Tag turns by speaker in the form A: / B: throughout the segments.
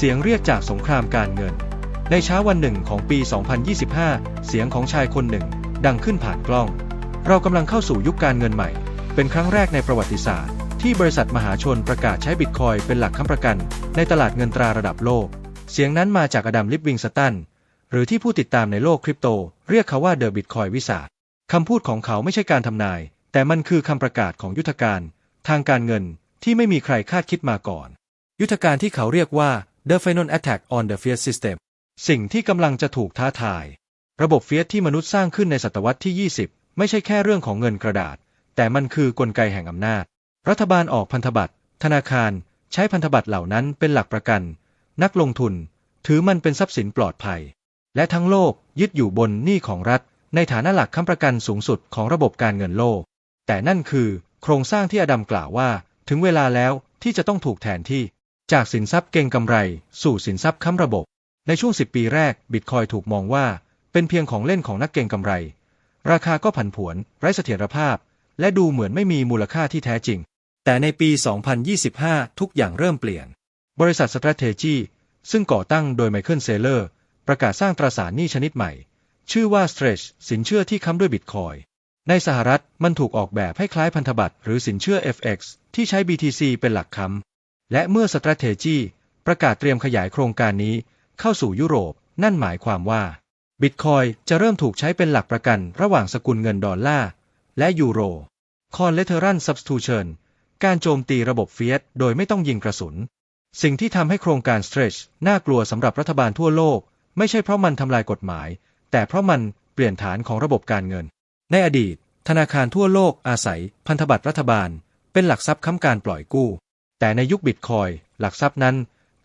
A: เสียงเรียกจากสงครามการเงิน ในเช้าวันหนึ่งของปี 2025 เสียงของชายคนหนึ่ง ดังขึ้นผ่านกล้อง เรากำลังเข้าสู่ยุคการเงินใหม่ เป็นครั้งแรกในประวัติศาสตร์ ที่บริษัทมหาชนประกาศใช้บิตคอยเป็นหลักค้ำประกัน ในตลาดเงินตราระดับโลก เสียงนั้นมาจากอดัมลิฟวิงสตันหรือที่ผู้ติดตามในโลกคริปโต เรียกเขาว่าเดอะบิตคอยวิสาคำพูดของเขาไม่ใช่การทำนาย แต่มันคือคำประกาศของยุทธการ ทางการเงินที่ไม่มีใครคาดคิดมาก่อน ยุทธการที่เขาเรียกว่า The Final Attack on the Fiat System สิ่งที่กำลังจะถูกท้าทาย ระบบเฟียสที่มนุษย์สร้างขึ้นในศตวรรษที่ 20 ไม่ใช่แค่เรื่องของเงินกระดาษ แต่มันคือกลไกแห่งอำนาจ รัฐบาลออกพันธบัตร ธนาคาร ใช้พันธบัตรเหล่านั้นเป็นหลักประกัน นักลงทุน ถือมันเป็นทรัพย์สินปลอดภัย และทั้งโลกยึดอยู่บนหนี้ของรัฐ ในฐานะหลักค้ำประกันสูงสุดของระบบการเงินโลก แต่นั่นคือ โครงสร้างที่อดัมกล่าวว่า ถึงเวลาแล้วที่จะต้องถูกแทนที่ จากสินทรัพย์เก่งกำไร สู่สินทรัพย์ค้ำระบบ ในช่วง 10 ปีแรกบิตคอยถูกมองว่า เป็นเพียงของเล่นของนักเก่งกำไร ราคาก็ผันผวน ไร้เสถียรภาพ และดูเหมือนไม่มีมูลค่าที่แท้จริง แต่ในปี 2025 ทุกอย่างเริ่มเปลี่ยน บริษัท Strategy ซึ่งก่อตั้งโดยไมเคิลเซเลอร์ ประกาศสร้างตราสารหนี้ชนิดใหม่ ชื่อว่า Stretch สินเชื่อที่ค้ำด้วยบิตคอยในสหรัฐมันถูกออกแบบให้คล้ายพันธบัตรหรือสินเชื่อ FX ที่ใช้ BTC เป็นหลักค้ำ และเมื่อ Strategy ประกาศเตรียมขยายโครงการนี้เข้าสู่ยุโรป นั่นหมายความว่าบิตคอยจะเริ่มถูกใช้เป็นหลักประกันระหว่างสกุลเงินดอลลาร์และยูโร Collateral Substitution การโจมตีระบบเฟียสโดยไม่ต้องยิงกระสุน สิ่งที่ทำให้โครงการ Stretch น่ากลัวสำหรับรัฐบาลทั่วโลก ไม่ใช่เพราะมันทำลายกฎหมาย แต่เพราะมันเปลี่ยนฐานของระบบการเงิน ในอดีต ธนาคารทั่วโลกอาศัยพันธบัตรรัฐบาล เป็นหลักทรัพย์ค้ำการปล่อยกู้ แต่ในยุคบิตคอยหลักทรัพย์นั้น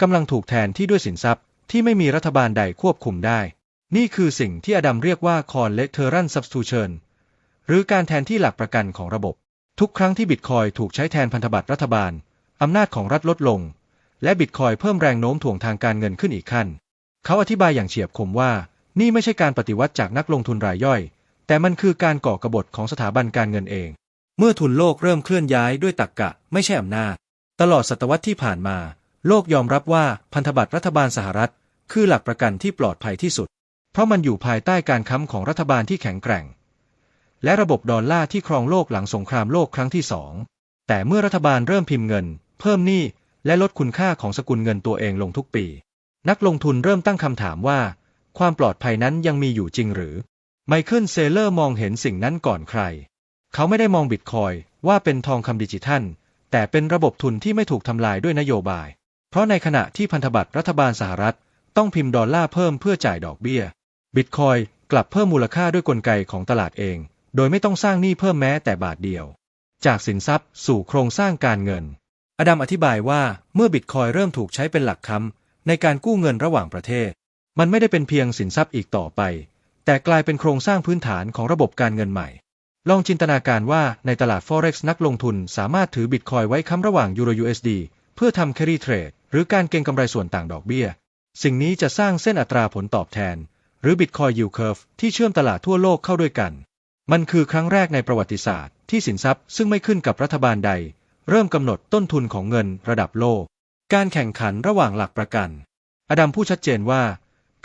A: กำลังถูกแทนที่ด้วยสินทรัพย์ที่ไม่มีรัฐบาลใดควบคุมได้ นี่คือสิ่งที่อดัมเรียกว่า Collateral Substitution หรือการแทนที่หลักประกันของระบบ ทุกครั้งที่บิตคอยถูกใช้แทนพันธบัตรรัฐบาลอำนาจของรัฐลดลง และบิตคอยเพิ่มแรงโน้มถ่วงทางการเงินขึ้นอีกขั้น เขาอธิบายอย่างเฉียบคมว่า นี่ไม่ใช่การปฏิวัติจากนักลงทุนรายย่อย แต่มันคือการก่อกบฏของสถาบันการเงินเอง เมื่อทุนโลกเริ่มเคลื่อนย้ายด้วยตรรกกะไม่ใช่อำนาจ ตลอดศตวรรษที่ผ่านมา โลกยอมรับว่าพันธบัตรรัฐบาลสหรัฐ คือหลักประกันที่ปลอดภัยที่สุด เพราะมันอยู่ภายใต้การค้ำของรัฐบาลที่แข็งแกร่ง และระบบดอลลาร์ที่ครองโลกหลังสงครามโลกครั้งที่สอง แต่เมื่อรัฐบาลเริ่มพิมพ์เงิน เพิ่มหนี้และลดคุณค่าของสกุลเงินตัวเองลงทุกปี นักลงทุนเริ่มตั้งคำถามว่า ความปลอดภัยนั้นยังมีอยู่จริงหรือ ไมเคิลเซเลอร์มองเห็นสิ่งนั้นก่อนใคร เขาไม่ได้มองบิตคอยว่าเป็นทองคำดิจิทัล แต่เป็นระบบทุนที่ไม่ถูกทำลายด้วยนโยบาย เพราะในขณะที่พันธบัตรรัฐบาลสหรัฐ ต้องพิมพ์ดอลลาร์เพิ่มเพื่อจ่ายดอกเบี้ย บิตคอยกลับเพิ่มมูลค่าด้วยกลไกของตลาดเอง โดยไม่ต้องสร้างหนี้เพิ่มแม้แต่บาทเดียว จากสินทรัพย์สู่โครงสร้างการเงิน อดัมอธิบายว่าเมื่อบิตคอยเริ่มถูกใช้เป็นหลักค้ำในการกู้เงินระหว่างประเทศ มันไม่ได้เป็นเพียงสินทรัพย์อีกต่อไป แต่กลายเป็นโครงสร้างพื้นฐานของระบบการเงินใหม่ ลองจินตนาการว่าในตลาด Forex นักลงทุนสามารถถือบิตคอยไว้ค้ำระหว่าง Euro USD เพื่อทำ carry trade หรือการเก็งกำไรส่วนต่างดอกเบี้ย สิ่งนี้จะสร้างเส้นอัตราผลตอบแทน หรือ Bitcoin Yield Curve ที่เชื่อมตลาดทั่วโลกเข้าด้วยกัน มันคือครั้งแรกในประวัติศาสตร์ที่สินทรัพย์ซึ่งไม่ขึ้นกับรัฐบาลใด เริ่มกำหนดต้นทุนของเงินระดับโลก การแข่งขันระหว่างหลักประกัน อดัมพูดชัดเจนว่า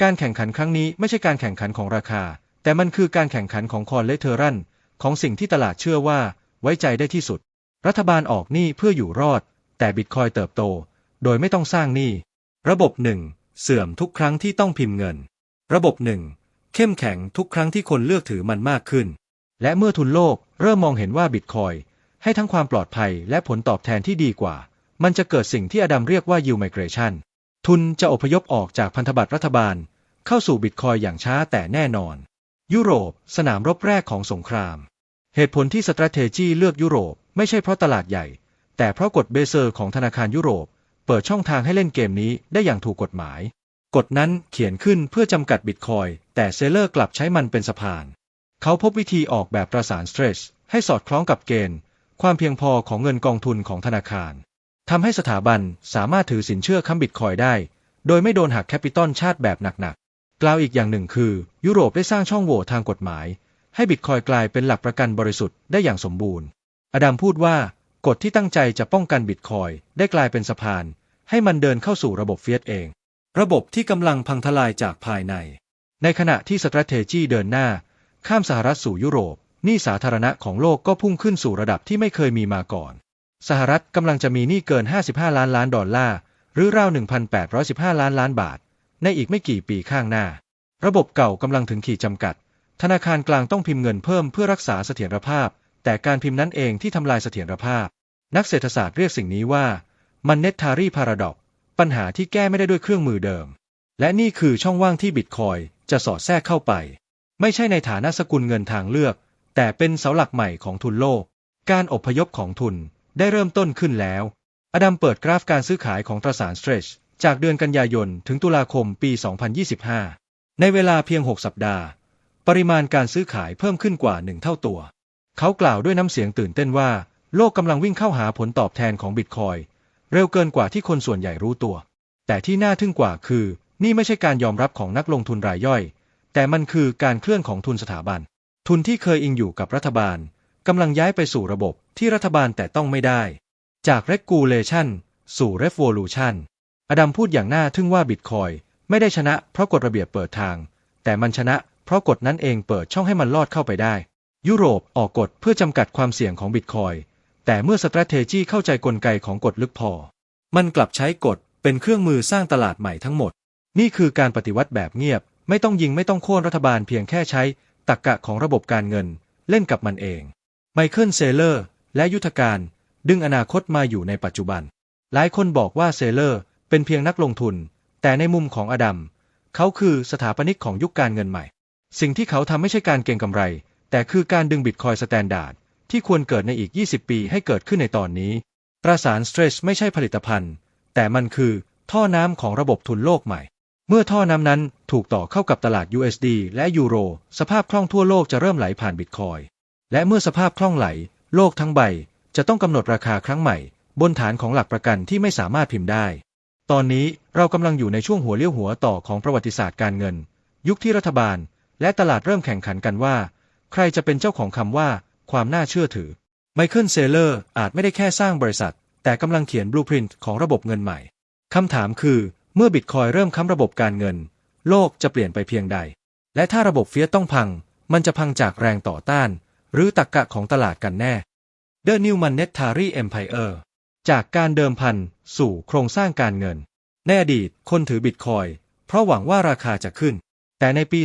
A: การแข่งขันครั้งนี้ไม่ใช่การแข่งขันของราคา แต่มันคือการแข่งขันของคอนเลเทอรัน ของสิ่งที่ตลาดเชื่อว่าไว้ใจได้ที่สุด รัฐบาลออกหนี้เพื่ออยู่รอด แต่บิตคอยเติบโต โดยไม่ต้องสร้างหนี้ ระบบหนึ่งเสื่อมทุกครั้งที่ต้องพิมพ์เงิน ระบบหนึ่งเข้มแข็งทุกครั้งที่คนเลือกถือมันมากขึ้น และเมื่อทุนโลกเริ่มมองเห็นว่าบิตคอยให้ทั้งความปลอดภัยและผลตอบแทนที่ดีกว่า มันจะเกิดสิ่งที่อดัมเรียกว่า yield migration ทุนจะอพยพออกจากพันธบัตรรัฐบาล เข้าสู่บิตคอยอย่างช้าแต่แน่นอน ยุโรป สนามรบแรกของสงคราม เหตุผลที่ Strategy เลือกยุโรปไม่ใช่เพราะตลาดใหญ่ แต่เพราะกฎเบเซอร์ของธนาคารยุโรป เปิดช่องทางให้เล่นเกมนี้ได้อย่างถูกกฎหมาย กฎนั้นเขียนขึ้นเพื่อจำกัดบิตคอยแต่เซเลอร์กลับใช้มันเป็นสะพาน เขาพบวิธีออกแบบประสาน Stretch ให้สอดคล้องกับเกณฑ์ ความเพียงพอของเงินกองทุนของธนาคารทำให้สถาบันสามารถถือสินเชื่อค้ำบิตคอยได้ โดยไม่โดนหักแคปิตอลชาติแบบหนัก กล่าวอีกอย่างหนึ่งคือ ยุโรปได้สร้างช่องโหว่ทางกฎหมาย ให้บิตคอยกลายเป็นหลักประกันบริสุทธิ์ได้อย่างสมบูรณ์ อดัมพูดว่ากฎที่ตั้งใจจะป้องกันบิตคอยได้กลายเป็นสะพาน ให้มันเดินเข้าสู่ระบบเฟียสเอง ระบบที่กำลังพังทลายจากภายใน ในขณะที่ strategy เดินหน้า ข้ามสหรัฐสู่ยุโรปหนี้สาธารณะของโลกก็พุ่งขึ้นสู่ระดับที่ไม่เคยมีมาก่อน สหรัฐกำลังจะมีหนี้เกิน 55 ล้านล้านดอลลาร์ หรือราว 1,815 ล้านล้านบาท ในอีกไม่กี่ปีข้างหน้า ระบบเก่ากำลังถึงขีดจำกัด ธนาคารกลางต้องพิมพ์เงินเพิ่มเพื่อรักษาเสถียรภาพ แต่การพิมพ์นั้นเองที่ทำลายเสถียรภาพ นักเศรษฐศาสตร์เรียกสิ่งนี้ว่า monetary paradox ปัญหาที่แก้ไม่ได้ด้วยเครื่องมือเดิม และนี่คือช่องว่างที่บิตคอยจะสอดแทรกเข้าไป ไม่ใช่ในฐานะสกุลเงินทางเลือก แต่เป็นเสาหลักใหม่ของทุนโลก การอพยพของทุนได้เริ่มต้นขึ้นแล้ว อดัมเปิดกราฟการซื้อขายของตราสาร Stretch จากเดือนกันยายนถึงตุลาคมปี 2025 ในเวลาเพียง 6 สัปดาห์ ปริมาณการซื้อขายเพิ่มขึ้นกว่าหนึ่งเท่าตัว เขากล่าวด้วยน้ำเสียงตื่นเต้นว่า โลกกำลังวิ่งเข้าหาผลตอบแทนของบิตคอยเร็วเกินกว่าที่คนส่วนใหญ่รู้ตัว แต่ที่น่าทึ่งกว่าคือ นี่ไม่ใช่การยอมรับของนักลงทุนรายย่อย แต่มันคือการเคลื่อนของทุนสถาบัน ทุนที่เคยอิงอยู่กับรัฐบาลกำลังย้ายไปสู่ระบบที่รัฐบาลแต่ต้องไม่ได้ จาก regulation สู่ revolution อดัมพูดอย่างน่าทึ่งว่าบิตคอยไม่ได้ชนะเพราะกฎระเบียบเปิดทาง แต่มันชนะเพราะกฎนั้นเองเปิดช่องให้มันลอดเข้าไปได้ ยุโรปออกกฎเพื่อจำกัดความเสี่ยงของบิตคอยแต่เมื่อ strategy เข้าใจกลไกของกฎลึกพอ มันกลับใช้กฎเป็นเครื่องมือสร้างตลาดใหม่ทั้งหมด นี่คือการปฏิวัติแบบเงียบ ไม่ต้องยิงไม่ต้องโค่นรัฐบาลเพียงแค่ใช้ตรรกกะของระบบการเงิน เล่นกับมันเอง ไมเคิลเซเลอร์ และยุทธการ ดึงอนาคตมาอยู่ในปัจจุบัน หลายคนบอกว่าเซเลอร์ เป็นเพียงนักลงทุน แต่ในมุมของอดัมเขาคือสถาปนิกของยุคการเงินใหม่ สิ่งที่เขาทำไม่ใช่การเก็งกำไร แต่คือการดึงบิตคอยสแตนดาร์ดที่ควรเกิดในอีก 20 ปีให้เกิดขึ้นในตอนนี้ตราสารสเตรชไม่ใช่ผลิตภัณฑ์ แต่มันคือท่อน้ำของระบบทุนโลกใหม่ เมื่อท่อน้ำนั้นถูกต่อเข้ากับตลาด USD และยูโร สภาพคล่องทั่วโลกจะเริ่มไหลผ่านบิตคอยและเมื่อสภาพคล่องไหล โลกทั้งใบ จะต้องกำหนดราคาครั้งใหม่ บนฐานของหลักประกันที่ไม่สามารถพิมพ์ได้ ตอนนี้เรากำลังอยู่ในช่วงหัวเลี้ยวหัวต่อของประวัติศาสตร์การเงิน ยุคที่รัฐบาล และตลาดเริ่มแข่งขันกันว่า ใครจะเป็นเจ้าของคำว่า ความน่าเชื่อถือ ไมเคิลเซเลอร์อาจไม่ได้แค่สร้างบริษัท แต่กำลังเขียนบลูพรินต์ของระบบเงินใหม่คำถามคือ เมื่อบิตคอยเริ่มค้ำระบบการเงิน โลกจะเปลี่ยนไปเพียงใด และถ้าระบบเฟียสต้องพัง มันจะพังจากแรงต่อต้าน หรือตักกะของตลาดกันแน่ The New Monetary Empire จากการเดิมพันสู่โครงสร้างการเงิน ในอดีตคนถือบิตคอยเพราะหวังว่าราคาจะขึ้น แต่ในปี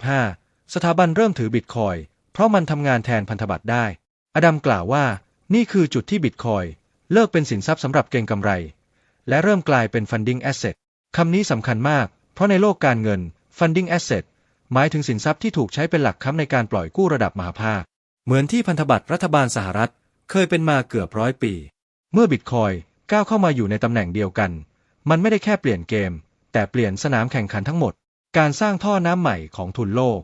A: 2025 สถาบันเริ่มถือบิตคอยเพราะมันทำงานแทนพันธบัตรได้ อดัมกล่าวว่านี่คือจุดที่บิตคอยเลิกเป็นสินทรัพย์สำหรับเก็งกำไร และเริ่มกลายเป็น funding asset คำนี้สำคัญมาก เพราะในโลกการเงิน funding asset หมายถึงสินทรัพย์ที่ถูกใช้เป็นหลักค้ำในการปล่อยกู้ระดับมหาภาค เหมือนที่พันธบัตรรัฐบาลสหรัฐ เคยเป็นมาเกือบร้อยปี เมื่อบิตคอยก้าวเข้ามาอยู่ในตำแหน่งเดียวกัน มันไม่ได้แค่เปลี่ยนเกม แต่เปลี่ยนสนามแข่งขันทั้งหมด การสร้างท่อน้ำใหม่ของทุนโลก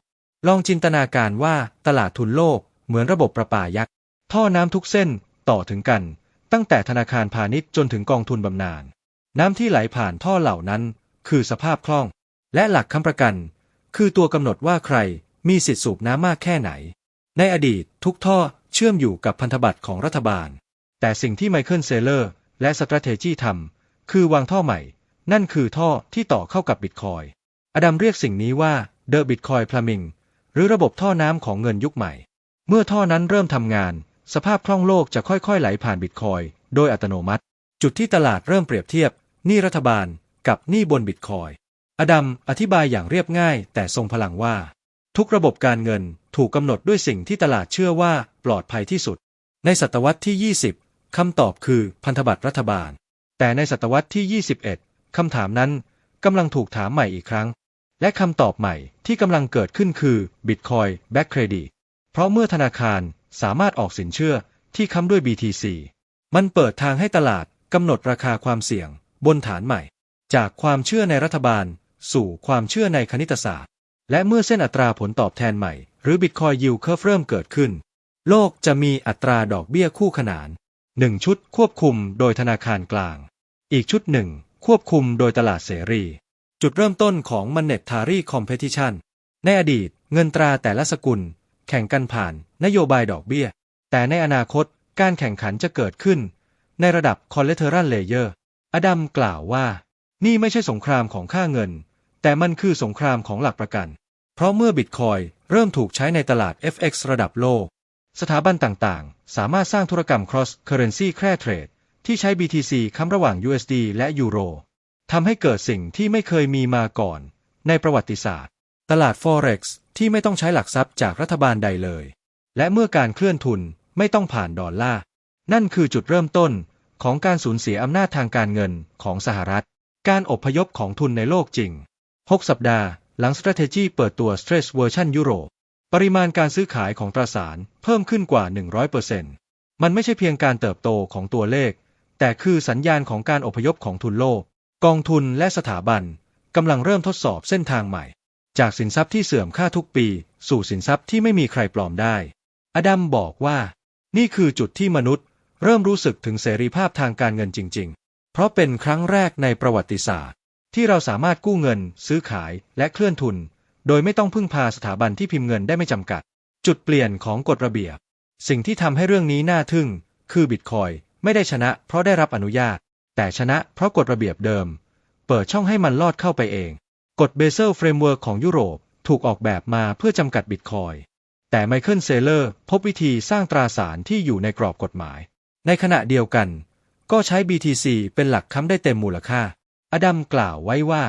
A: ลองจินตนาการว่าตลาดทุนโลกเหมือนระบบประปายักษ์ ท่อน้ำทุกเส้นต่อถึงกัน ตั้งแต่ธนาคารพาณิชย์จนถึงกองทุนบำนาญ น้ำที่ไหลผ่านท่อเหล่านั้น คือสภาพคล่อง และหลักค้ำประกัน คือตัวกำหนดว่าใครมีสิทธิสูบน้ำมากแค่ไหน ในอดีตทุกท่อเชื่อมอยู่กับพันธบัตรของรัฐบาล แต่สิ่งที่ไมเคิลเซเลอร์และสตร a t e g y ทำคือวางท่อใหม่ นั่นคือท่อที่ต่อเข้ากับบิตคอยอดัมเรียกสิ่งนี้ว่า The Bitcoin Plumbing หรือระบบท่อน้ำของเงินยุคใหม่ เมื่อท่อนั้นเริ่มทำงาน สภาพคล่องโลกจะค่อยๆ ไหลผ่านบิตคอยโดยอัตโนมัติ จุดที่ตลาดเริ่มเปรียบเทียบหนี้รัฐบาลกับหนี้บนบิตคอยอดัมอธิบายอย่างเรียบง่ายแต่ทรงพลังว่า ทุกระบบการเงินถูกกำหนดด้วยสิ่งที่ตลาดเชื่อว่าปลอดภัยที่สุด ในศตวรรษที่20 คำตอบคือพันธบัตรรัฐบาล แต่ในศตวรรษที่ 21 คำถามนั้นกำลังถูกถามใหม่อีกครั้ง และคำตอบใหม่ที่กำลังเกิดขึ้นคือ Bitcoin Back Credit เพราะเมื่อธนาคารสามารถออกสินเชื่อที่ค้ำด้วย BTC มันเปิดทางให้ตลาดกำหนดราคาความเสี่ยงบนฐานใหม่ จากความเชื่อในรัฐบาล สู่ความเชื่อในคณิตศาสตร์ และเมื่อเส้นอัตราผลตอบแทนใหม่ หรือ Bitcoin Yield Curve เริ่มเกิดขึ้น โลกจะมีอัตราดอกเบี้ยคู่ขนาน หนึ่งชุดควบคุมโดยธนาคารกลาง อีกชุดหนึ่งควบคุมโดยตลาดเสรี จุดเริ่มต้นของ Monetary Competition ในอดีตเงินตราแต่ละสกุล แข่งกันผ่านนโยบายดอกเบี้ย แต่ในอนาคตการแข่งขันจะเกิดขึ้น ในระดับ Collateral Layer อดัมกล่าวว่า นี่ไม่ใช่สงครามของค่าเงิน แต่มันคือสงครามของหลักประกัน เพราะเมื่อบิตคอยเริ่มถูกใช้ในตลาด FX ระดับโลก สถาบันต่างๆ สามารถสร้างธุรกรรม cross currency แคร่เทรด ที่ใช้ BTC ค้ำระหว่าง USD และยูโรทำให้เกิดสิ่งที่ไม่เคยมีมาก่อน ในประวัติศาสตร์ ตลาด Forex ที่ไม่ต้องใช้หลักทรัพย์จากรัฐบาลใดเลย และเมื่อการเคลื่อนทุนไม่ต้องผ่านดอลลาร์ นั่นคือจุดเริ่มต้นของการสูญเสียอำนาจทางการเงินของสหรัฐ การอบพยพของทุนในโลกจริง 6 สัปดาห์หลัง Strategy เปิดตัว Stress Version ยุโรป ปริมาณการซื้อขายของตราสารเพิ่มขึ้นกว่า 100%มันไม่ใช่เพียงการเติบโตของตัวเลข แต่คือสัญญาณของการอพยพของทุนโลก กองทุนและสถาบันกำลังเริ่มทดสอบเส้นทางใหม่ จากสินทรัพย์ที่เสื่อมค่าทุกปี สู่สินทรัพย์ที่ไม่มีใครปลอมได้ อดัมบอกว่า นี่คือจุดที่มนุษย์ เริ่มรู้สึกถึงเสรีภาพทางการเงินจริง ๆ เพราะเป็นครั้งแรกในประวัติศาสตร์ ที่เราสามารถกู้เงิน ซื้อขายและเคลื่อนทุน โดยไม่ต้องพึ่งพาสถาบันที่พิมพ์เงินได้ไม่จำกัด จุดเปลี่ยนของกฎระเบียบ สิ่งที่ทำให้เรื่องนี้น่าทึ่ง คือบิตคอยไม่ได้ชนะเพราะได้รับอนุญาต แต่ชนะเพราะกฎระเบียบเดิม เปิดช่องให้มันลอดเข้าไปเอง กฎเบเซลเฟรมเวิร์กของยุโรปถูกออกแบบมาเพื่อจำกัดบิตคอยแต่ไมเคิลเซเลอร์พบวิธีสร้างตราสารที่อยู่ในกรอบกฎหมาย ในขณะเดียวกัน ก็ใช้ BTC เป็นหลักค้ำได้เต็มมูลค่า อดัมกล่าวไว้ว่า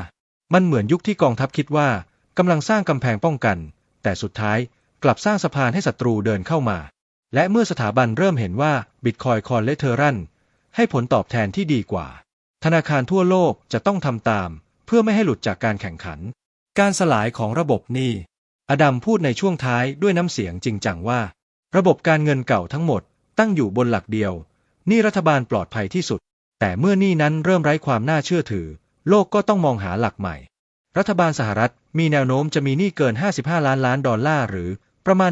A: มันเหมือนยุคที่กองทัพคิดว่า กำลังสร้างกำแพงป้องกัน แต่สุดท้ายกลับสร้างสะพานให้ศัตรูเดินเข้ามา และเมื่อสถาบันเริ่มเห็นว่าบิตคอยคอนเลเทอรันให้ผลตอบแทนที่ดีกว่า ธนาคารทั่วโลกจะต้องทำตาม เพื่อไม่ให้หลุดจากการแข่งขัน การสลายของระบบหนี้อดัมพูดในช่วงท้ายด้วยน้ำเสียงจริงจังว่า ระบบการเงินเก่าทั้งหมดตั้งอยู่บนหลักเดียวนี่รัฐบาลปลอดภัยที่สุด แต่เมื่อนี้นั้นเริ่มไร้ความน่าเชื่อถือ โลกก็ต้องมองหาหลักใหม่ รัฐบาลสหรัฐมีแนวโน้มจะมีหนี้เกิน 55 ล้านล้านดอลลาร์หรือประมาณ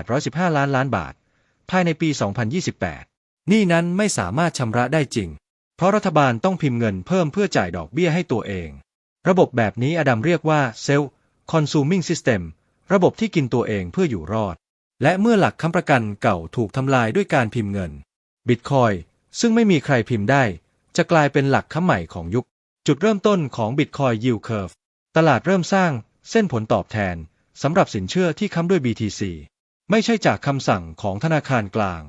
A: 1,815 ล้านล้านบาท ภายในปี 2028 หนี้นั้นไม่สามารถชำระได้จริง เพราะรัฐบาลต้องพิมพ์เงินเพิ่มเพื่อจ่ายดอกเบี้ยให้ตัวเอง ระบบแบบนี้อดัมเรียกว่า Self Consuming System ระบบที่กินตัวเองเพื่ออยู่รอด และเมื่อหลักค้ำประกันเก่าถูกทำลายด้วยการพิมพ์เงิน บิตคอยซึ่งไม่มีใครพิมพ์ได้ จะกลายเป็นหลักค้ำใหม่ของยุค จุดเริ่มต้นของ Bitcoin Yield Curve ตลาดเริ่มสร้างเส้นผลตอบแทนสำหรับสินเชื่อที่ค้ำด้วย BTC ไม่ใช่จากคำสั่งของธนาคารกลาง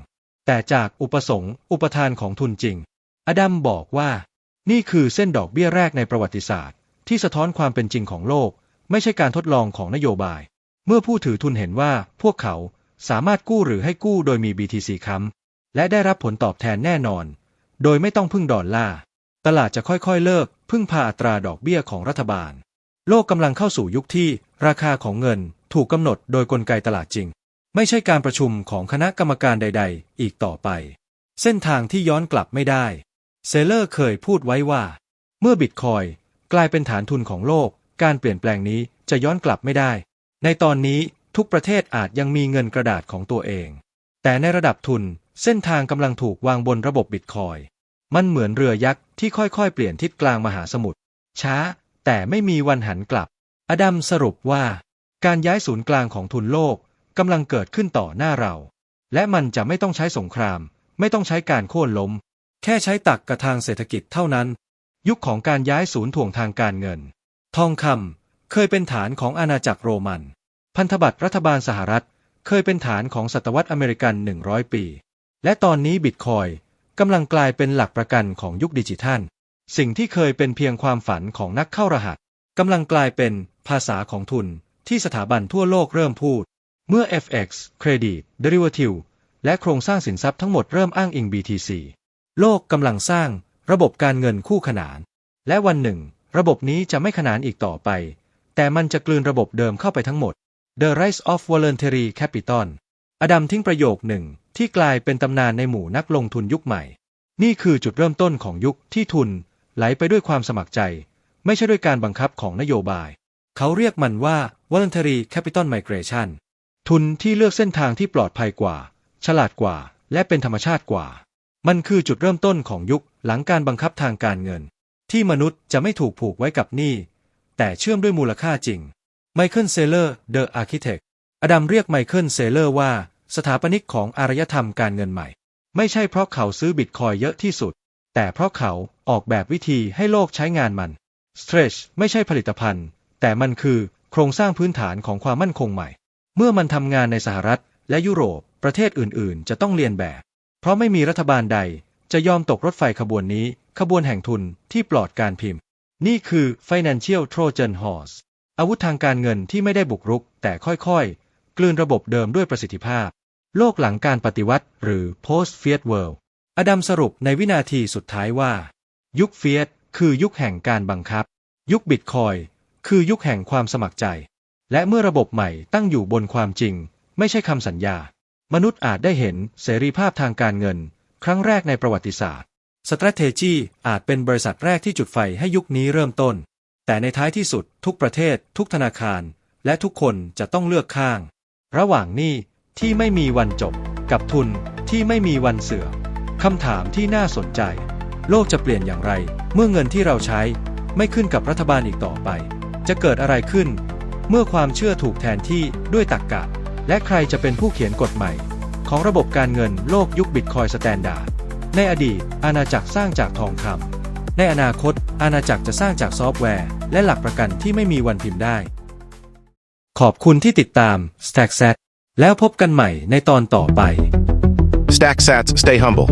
A: แต่จากอุปสงค์ อุปทานของทุนจริง อดัมบอกว่า นี่คือเส้นดอกเบี้ยแรกในประวัติศาสตร์ ที่สะท้อนความเป็นจริงของโลก ไม่ใช่การทดลองของนโยบาย เมื่อผู้ถือทุนเห็นว่าพวกเขาสามารถกู้หรือให้กู้โดยมี BTC ค้ำและได้รับผลตอบแทนแน่นอน โดยไม่ต้องพึ่งดอลลาร์ตลาดจะค่อยๆเลิกพึ่งพาอัตราดอกเบี้ยของรัฐบาล โลกกำลังเข้าสู่ยุคที่ราคาของเงินถูกกำหนดโดยกลไกตลาดจริง ไม่ใช่การประชุมของคณะกรรมการใด ๆ อีกต่อไป เส้นทางที่ย้อนกลับไม่ได้ เซเลอร์เคยพูดไว้ว่า เมื่อบิตคอยกลายเป็นฐานทุนของโลก การเปลี่ยนแปลงนี้จะย้อนกลับไม่ได้ ในตอนนี้ทุกประเทศอาจยังมีเงินกระดาษของตัวเอง แต่ในระดับทุนเส้นทางกำลังถูกวางบนระบบบิตคอย มันเหมือนเรือยักษ์ที่ค่อยๆ เปลี่ยนทิศกลางมหาสมุทร ช้า แต่ไม่มีวันหันกลับ อดัมสรุปว่า การย้ายศูนย์กลางของทุนโลกกำลังเกิดขึ้นต่อหน้าเรา และมันจะไม่ต้องใช้สงคราม ไม่ต้องใช้การโค่นล้ม แค่ใช้ตักกระทางเศรษฐกิจเท่านั้น ยุคของการย้ายศูนย์ถ่วงทางการเงิน ทองคำเคยเป็นฐานของอาณาจักรโรมัน พันธบัตรรัฐบาลสหรัฐ เคยเป็นฐานของศตวรรษอเมริกัน 100 ปี และตอนนี้บิตคอยกำลังกลายเป็นหลักประกันของยุคดิจิทัล สิ่งที่เคยเป็นเพียงความฝันของนักเข้ารหัสกำลังกลายเป็นภาษาของทุนที่สถาบันทั่วโลกเริ่มพูด เมื่อ FX เครดิต Derivative และโครงสร้างสินทรัพย์ทั้งหมดเริ่มอ้างอิง BTC โลกกำลังสร้างระบบการเงินคู่ขนาน และวันหนึ่ง ระบบนี้จะไม่ขนานอีกต่อไป แต่มันจะกลืนระบบเดิมเข้าไปทั้งหมด The Rise of Voluntary Capital อดัมทิ้งประโยคหนึ่งที่กลายเป็นตำนานในหมู่นักลงทุนยุคใหม่ นี่คือจุดเริ่มต้นของยุคที่ทุน ไหลไปด้วยความสมัครใจ ไม่ใช่ด้วยการบังคับของนโยบาย เขาเรียกมันว่า voluntary capital migration ทุนที่เลือกเส้นทางที่ปลอดภัยกว่า ฉลาดกว่า และเป็นธรรมชาติกว่า มันคือจุดเริ่มต้นของยุคหลังการบังคับทางการเงิน ที่มนุษย์จะไม่ถูกผูกไว้กับหนี้ แต่เชื่อมด้วยมูลค่าจริงไมเคิลเซเลอร์ The Architect อดัมเรียกไมเคิลเซเลอร์ว่าสถาปนิกของอารยธรรมการเงินใหม่ ไม่ใช่เพราะเขาซื้อบิตคอยเยอะที่สุด แต่เพราะเขาออกแบบวิธีให้โลกใช้งานมัน Stretch ไม่ใช่ผลิตภัณฑ์ แต่มันคือโครงสร้างพื้นฐานของความมั่นคงใหม่ เมื่อมันทำงานในสหรัฐและยุโรปประเทศอื่นๆ จะต้องเรียนแบบ เพราะไม่มีรัฐบาลใด จะยอมตกรถไฟขบวนนี้ ขบวนแห่งทุนที่ปลอดการพิมพ์ นี่คือ Financial Trojan Horse อาวุธทางการเงินที่ไม่ได้บุกรุก แต่ค่อยๆ กลืนระบบเดิมด้วยประสิทธิภาพ โลกหลังการปฏิวัติหรือ post fiat world อดัมสรุปในวินาทีสุดท้ายว่า ยุคเฟียสคือยุคแห่งการบังคับ ยุคบิตคอยคือยุคแห่งความสมัครใจ และเมื่อระบบใหม่ตั้งอยู่บนความจริง ไม่ใช่คำสัญญา มนุษย์อาจได้เห็นเสรีภาพทางการเงิน ครั้งแรกในประวัติศาสตร์ Strategy อาจเป็นบริษัทแรกที่จุดไฟให้ยุคนี้เริ่มต้น แต่ในท้ายที่สุดทุกประเทศ ทุกธนาคาร และทุกคนจะต้องเลือกข้าง ระหว่างหนี้ที่ไม่มีวันจบ กับทุนที่ไม่มีวันเสื่อม คำถามที่น่าสนใจ โลกจะเปลี่ยนอย่างไร เมื่อเงินที่เราใช้ไม่ขึ้นกับรัฐบาลอีกต่อไป จะเกิดอะไรขึ้น เมื่อความเชื่อถูกแทนที่ด้วยตรรกกะ และใครจะเป็นผู้เขียนกฎใหม่ ของระบบการเงินโลกยุคบิตคอยสแตนดาร์ดในอดีต อาณาจักรสร้างจากทองคำในอนาคต อาณาจักรจะสร้างจากซอฟต์แวร์ และหลักประกันที่ไม่มีวันพิมพ์ได้ ขอบคุณที่ติดตาม StackSat แล้วพบกันใหม่ในตอนต่อไป
B: StackSats, stay humble.